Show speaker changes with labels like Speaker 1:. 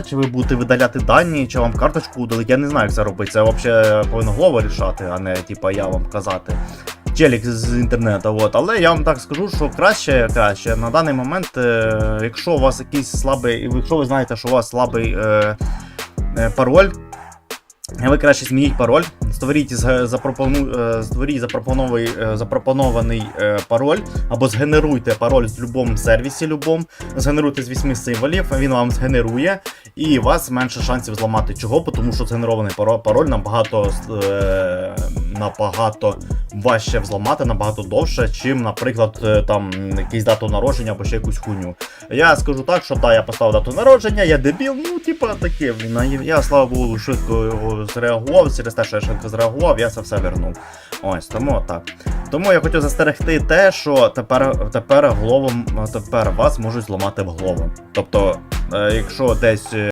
Speaker 1: чи ви будете видаляти дані, чи вам карточку удалить. Я не знаю, як це робити. Це взагалі повинно голова рішати, а не типа я вам казати. Челік з інтернету, от. але я вам так скажу, що краще, краще на даний момент, е, якщо у вас якийсь слабий, якщо ви знаєте, що у вас слабий е, е, пароль, ви краще змініть пароль, створіть, запропону, е, створіть запропонований, е, запропонований е, пароль, або згенеруйте пароль в будь-якому сервісі, любом, згенеруйте з 8 символів, він вам згенерує, і у вас менше шансів зламати. Чого? Тому що згенерований пароль, набагато, е, набагато важче взламати, набагато довше, чим, наприклад, е, там якийсь дату народження або ще якусь хуйню. Я скажу так, що так, я поставив дату народження, я дебіл, ну, типа таке. Я, слава Богу, швидко його зреагував. Через те, що я швидко зреагував, я це все вернув. Ось, тому так. Тому я хотів застерегти те, що тепер, тепер головом, тепер вас можуть зламати в голову. Тобто, е, якщо десь. е,